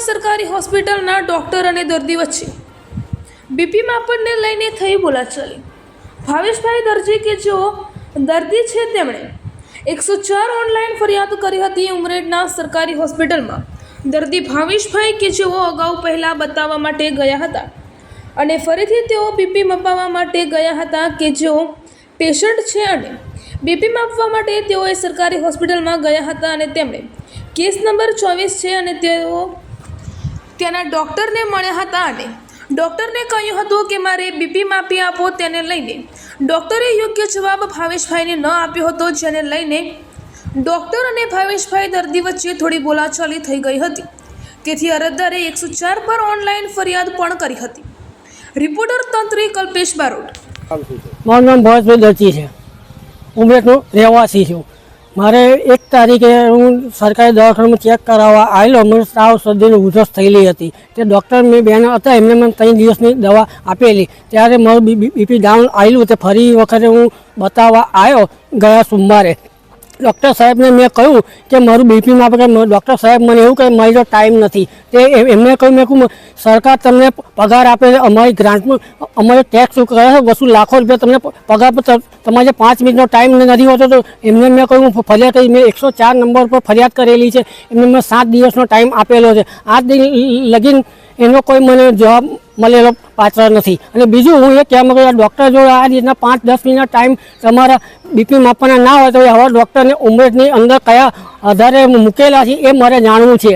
ઉમરેઠમાં સરકારી હોસ્પિટલના ડૉક્ટર અને દર્દી વચ્ચે. બીપી માપનને લઈને થઈ બોલાચાલી. ભાવેશભાઈ દરજી કે જેઓ દર્દી છે તેમણે, એકસો ચાર ઓનલાઈન ફરિયાદ કરી હતી ઉમરેઠના સરકારી હોસ્પિટલમાં. દર્દી ભાવેશભાઈ કે જેઓ અગાઉ પહેલાં બતાવવા માટે ગયા હતા અને ફરીથી તેઓ બીપી મપાવવા માટે ગયા હતા કે જેઓ પેશન્ટ છે અને બીપી માપવા માટે તેઓએ સરકારી હોસ્પિટલમાં ગયા હતા અને તેમણે કેસ નંબર ચોવીસ છે અને તેઓ ત્યાંના ડૉક્ટરને મળ્યા હતા અને ડૉક્ટરને કહ્યું હતું કે મારે બીપી માપી આપો તેને લઈને. ડૉક્ટરે યોગ્ય જવાબ ભાવેશભાઈને ન આપ્યો હતો, જેને લઈને ડૉક્ટર અને ભાવેશભાઈ દર્દી વચ્ચે થોડી બોલાચાલી થઈ ગઈ હતી. તેથી અરજદારે એકસો ચાર પર ઓનલાઈન ફરિયાદ પણ કરી હતી. રિપોર્ટર તંત્રી કલ્પેશ બારોટ. મારું નામ ભાવેશભાઈ દરજી છે. ઉમરેઠનો રહેવાસી છું. મારે એક તારીખે હું સરકારી દવાખાનામાં ચેક કરાવવા આવેલો, મને સાવ શરદીની ઉધરસ થયેલી હતી. તે ડૉક્ટર મેં બેન હતા, એમને મને ત્રણ દિવસની દવા આપેલી. ત્યારે મારું બીપી ડાઉન આવેલું, તે ફરી વખતે હું બતાવવા આવ્યો ગયા સોમવારે. ડૉક્ટર સાહેબને મેં કહ્યું કે મારું બીપી માપે કે ડૉક્ટર સાહેબ મને એવું કહે, મારી ટાઈમ નથી. તે એમને કહ્યું, મેં કહું સરકાર તમને પગાર આપે છે અમારી ગ્રાન્ટમાં અમારે ટેક્સ કરે છે? વસૂલ લાખો રૂપિયા તમને પગાર પર તમારે પાંચ મિનિટનો ટાઈમ નથી હોતો તો એમને મેં કહ્યું, હું ફરિયાદ કરી, મેં એકસો ચાર નંબર પર ફરિયાદ કરેલી છે. એમને મેં સાત દિવસનો ટાઈમ આપેલો છે. આ દિન લગીન એનો કોઈ મને જવાબ મળેલો પાત્ર નથી. અને બીજું હું એ કહેવા માંગુ ડૉક્ટર જોડે આ રીતના પાંચ, દસ મિનિટ ટાઈમ તમારા બીપી માપવાના ના હોય તો આવા ડૉક્ટરને ઉમરેઠની અંદર કયા આધારે મૂકેલા છે એ મારે જાણવું છે.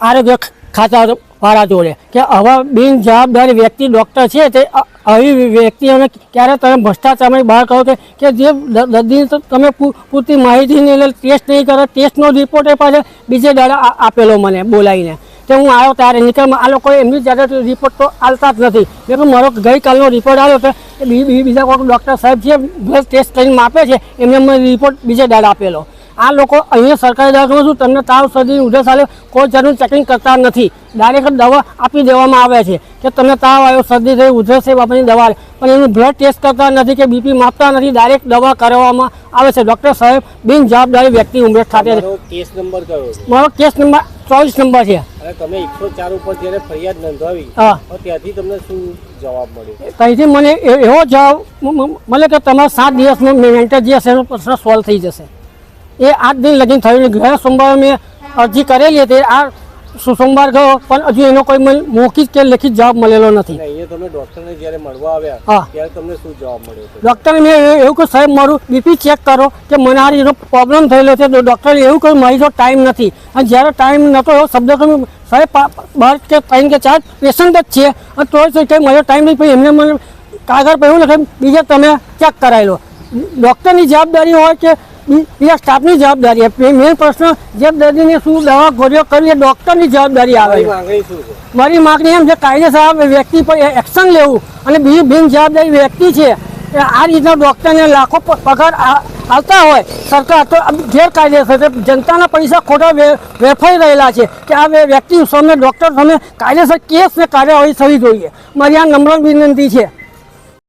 આરોગ્ય ખાતા વાળા જોડે કે આવા બિન જવાબદારી વ્યક્તિ ડૉક્ટર છે તે આવી વ્યક્તિઓને ક્યારે તમે ભ્રષ્ટાચારમાં બહાર કરો કે કે જે દર્દીની તમે પૂરતી માહિતી નહીં ટેસ્ટ નહીં કરો, ટેસ્ટનો રિપોર્ટ એ પાછળ બીજે દાડા આપેલો મને બોલાવીને. તે હું આવ્યો ત્યારે નીકળ, આ લોકો એમની જ્યારે રિપોર્ટ તો આલતા જ નથી. મેં કહ્યું મારો ગઈકાલનો રિપોર્ટ આવ્યો તો એ બીજા કોઈ ડૉક્ટર સાહેબ છે બ્લડ ટેસ્ટ કરીને માપે છે, એમને મને રિપોર્ટ બીજે દાડા આપેલો. આ લોકો અહીંયા સરકારી દવાખાનું શું? તમને તાવ શરદી ઉધરસ આવે કોઈ જાતનું ચેકિંગ કરતા નથી. ડાયરેક્ટ દવા આપી દેવામાં આવે છે કે તમને તાવ આવ્યો શરદી થઈ ઉધરસ છે બાપાની દવા. પણ એનું બ્લડ ટેસ્ટ કરતા નથી કે બીપી માપતા નથી ડાયરેક્ટ દવા કરવામાં આવે છે. ડૉક્ટર સાહેબ બિન જવાબદારી વ્યક્તિ ઉમરેઠ ખાતે કેસ નંબર કયો મારો કેસ નંબર ચોવીસ નંબર છે. તમે એકસો ચાર ઉપર જ્યારે ફરિયાદ નોંધાવી ત્યાંથી તમને શું જવાબ મળ્યો? ત્યાંથી મને એવો જવાબ મળે કે તમારા સાત દિવસમાં મેન્ટર જે હશે એનો પ્રશ્ન સોલ્વ થઈ જશે. એ આઠ દિન લગીન થયું નહીં. ગયા સોમવારે મેં અરજી કરેલી હતી. આ સોમવાર ગયો પણ હજુ એનો કોઈ મૌખિક કે લેખિત જવાબ મળેલો નથી. ડોક્ટરને મેં એવું કહ્યું સાહેબ મારું બીપી ચેક કરો કે મને આ રીતનો પ્રોબ્લેમ થયેલો છે. ડૉક્ટરે એવું કહ્યું મારી જો ટાઈમ નથી. અને જ્યારે ટાઈમ નહોતો એવો શબ્દ કહ્યું સાહેબ બાર કે ત્રણ કે ચાર પેશન્ટ જ છે. અને તોય કે મારો ટાઈમ નહીં પછી એમને મને કાગળ પર એવું લખે બીજા તમે ચેક કરાવી લો. ડૉક્ટરની જવાબદારી હોય કે બીજા સ્ટાફની જવાબદારી મેઇન પ્રશ્ન જે દર્દીને શું દવા ગોળીઓ કરવી એ ડૉક્ટરની જવાબદારી આવે. મારી માગણી એમ છે કાયદેસર વ્યક્તિ પર એક્શન લેવું અને બીજી બિન જવાબદારી વ્યક્તિ છે એ આ રીતના ડૉક્ટરને લાખો પગાર આવતા હોય. સરકાર તો ગેરકાયદેસર છે. જનતાના પૈસા ખોટા વેફાઈ રહેલા છે કે આ વ્ય- વ્યક્તિ સામે ડૉક્ટર સામે કાયદેસર કેસ ને કાર્યવાહી થવી જોઈએ. મારી આ નમ્ર વિનંતી છે.